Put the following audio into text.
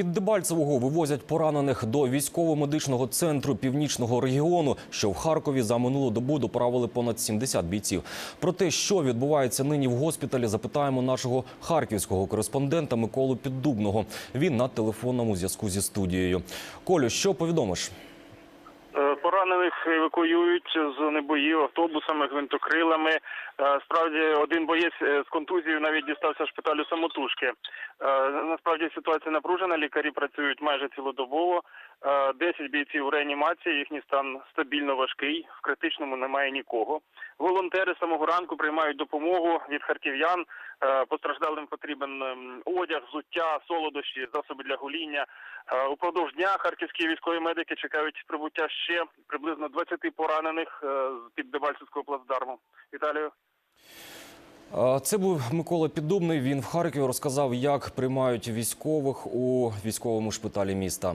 З-під Дебальцевого вивозять поранених до військово-медичного центру північного регіону, що в Харкові за минулу добу доправили понад 70 бійців. Про те, що відбувається нині в госпіталі, запитаємо нашого харківського кореспондента Миколу Піддубного. Він на телефонному зв'язку зі студією. Колю, що повідомиш? Поранених евакуюють з небоїв автобусами, гвинтокрилами. Е, Справді один боєць е, з контузією навіть дістався шпиталю самотужки. Е, Насправді ситуація напружена. Лікарі працюють майже цілодобово. 10 бійців у реанімації. Їхній стан стабільно важкий. В критичному немає нікого. Волонтери самого ранку приймають допомогу від харків'ян. Постраждалим потрібен ем, одяг, взуття, солодощі, засоби для гоління. Упродовж дня харківські військові медики чекають прибуття ще приблизно 20 поранених е, під Дебальцевського плацдарму. Віталію. Це був Микола Піддубний. Він в Харкові розказав, як приймають військових у військовому шпиталі міста.